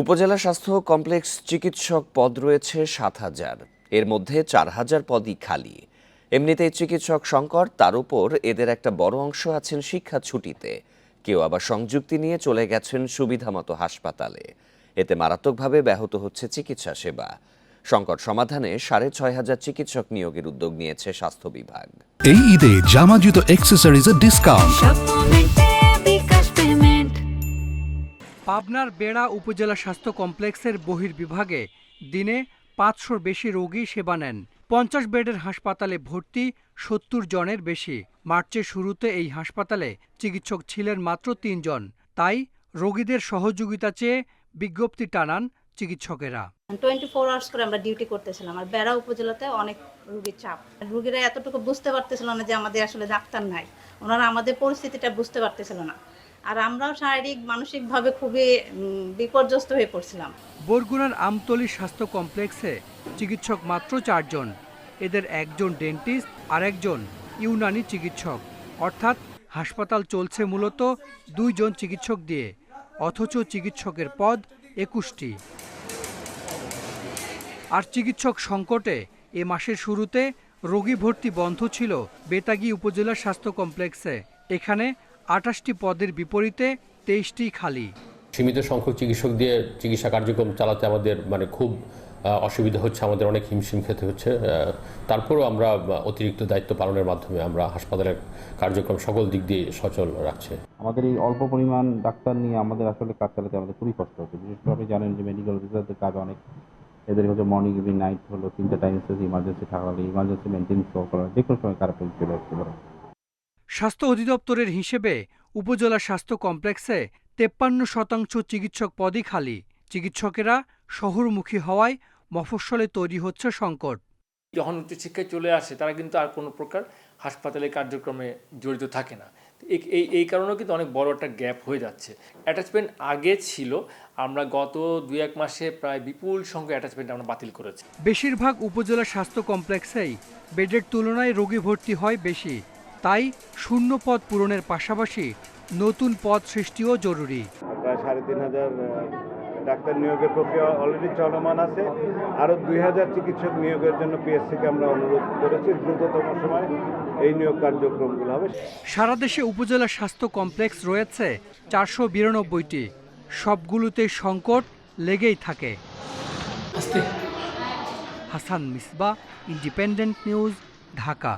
উপজেলা স্বাস্থ্য কমপ্লেক্স চিকিৎসক পদ রয়েছে সাত হাজার। এর মধ্যে চার হাজার পদই খালি। এমনিতেই চিকিৎসক সংকট তার উপর এদের একটা বড় অংশ আছেন শিক্ষা ছুটিতে। কেউ আবার সংযুক্তি নিয়ে চলে গেছেন সুবিধামতো হাসপাতালে। এতে মারাত্মকভাবে ব্যাহত হচ্ছে চিকিৎসা সেবা। সংকট সমাধানে সাড়ে ছয় হাজার চিকিৎসক নিয়োগের উদ্যোগ নিয়েছে স্বাস্থ্য বিভাগ। এই ঈদে জামা জুতো অ্যাক্সেসরিজের ডিসকাউন্ট পাবনার বেড়া উপজেলা স্বাস্থ্য কমপ্লেক্সের বহির্বিভাগে দিনে পাঁচশোর বেশি রোগী সেবা নেন। পঞ্চাশ বেডের হাসপাতালে ভর্তি সত্তর জনের বেশি। মার্চের শুরুতে এই হাসপাতালে চিকিৎসক ছিলেন মাত্র তিনজন তাই রোগীদের সহযোগিতা চেয়ে বিজ্ঞপ্তি টানান চিকিৎসকেরা। টোয়েন্টি ফোর আওয়ার্স করে আমরা ডিউটি করতেছিলাম। আর বেড়া উপজেলাতে অনেক রুগীর চাপ। রুগীরা এতটুকু বুঝতে পারতেছিল না যে আমাদের আসলে ডাক্তার নাই। ওনারা আমাদের পরিস্থিতিটা বুঝতে পারতেছিল না। আর আমরাও শারীরিক, মানসিকভাবে খুবই বিপর্যস্ত হয়ে পড়ছিলাম। বরগুনার আমতলী স্বাস্থ্য কমপ্লেক্সে চিকিৎসক মাত্র চারজন। এদের একজন ডেন্টিস্ট আর একজন ইউনানি চিকিৎসক। অর্থাৎ হাসপাতাল চলছে মূলত দুইজন চিকিৎসক দিয়ে, অথচ চিকিৎসকের পদ একুশটি। আর চিকিৎসক সংকটে এ মাসের শুরুতে রোগী ভর্তি বন্ধ ছিল বেতাগী উপজেলা স্বাস্থ্য কমপ্লেক্সে। এখানে আটাশটি পদের বিপরীতে তেইশটি খালি। সীমিত সংখ্যক চিকিৎসক দিয়ে চিকিৎসা কার্যক্রম চালাতে আমাদের মানে খুব অসুবিধা হচ্ছে আমাদের অনেক হিমশিম খেতে হচ্ছে তারপরও আমরা অতিরিক্ত দায়িত্ব পালনের মাধ্যমে আমরা হাসপাতালের কার্যক্রম সকল দিক দিয়ে সচল রাখছে। আমাদের এই অল্প পরিমাণ ডাক্তার নিয়ে আমাদের আসলে কাজ চালাতে আমাদের খুবই কষ্ট হচ্ছে। বিশেষ করে আপনি জানেন যে মেডিকেল অফিসারদের কাজ অনেক। এদের হচ্ছে মর্নিং ইভিনিং নাইট হলো তিনটা টাইম ইমার্জেন্সি থাকা হলে ইমার্জেন্সি মেনটেন্স করা যে কোনো সময় খারাপ চলে আসতে পারে। স্বাস্থ্য অধিদপ্তরের হিসেবে উপজেলা স্বাস্থ্য কমপ্লেক্সে তেপ্পান্ন শতাংশ চিকিৎসক পদই খালি। চিকিৎসকেরা শহরমুখী হওয়ায় মফস্বলে তৈরি হচ্ছে সংকট। যখন উচ্চশিক্ষায় চলে আসে তারা কিন্তু আর কোনো প্রকার হাসপাতালে কার্যক্রমে জড়িত থাকে না। এই- এই এই কারণেও কিন্তু অনেক বড় একটা গ্যাপ হয়ে যাচ্ছে। অ্যাটাচমেন্ট আগে ছিল আমরা গত দুই এক মাসে প্রায় বিপুল সংখ্যক অ্যাটাচমেন্ট আমরা বাতিল করেছি। বেশিরভাগ উপজেলা স্বাস্থ্য কমপ্লেক্সেই বেডের তুলনায় রোগী ভর্তি হয় বেশি। তাই শূন্য পদ পূরণের পাশাপাশি নতুন পদ সৃষ্টিও জরুরি। প্রায় সাড়ে তিন হাজার ডাক্তার নিয়োগের প্রক্রিয়া অলরেডি চলমান আছে। আরও দুই হাজার চিকিৎসক নিয়োগের জন্য পিএসসিকে আমরা অনুরোধ করেছি দ্রুততম সময় এই নিয়োগ কার্যক্রমগুলো হবে। সারা দেশে উপজেলা স্বাস্থ্য কমপ্লেক্স রয়েছে চারশো বিরানব্বইটি। সবগুলোতে সংকট লেগেই থাকে। Hasan Misba independent news Dhaka.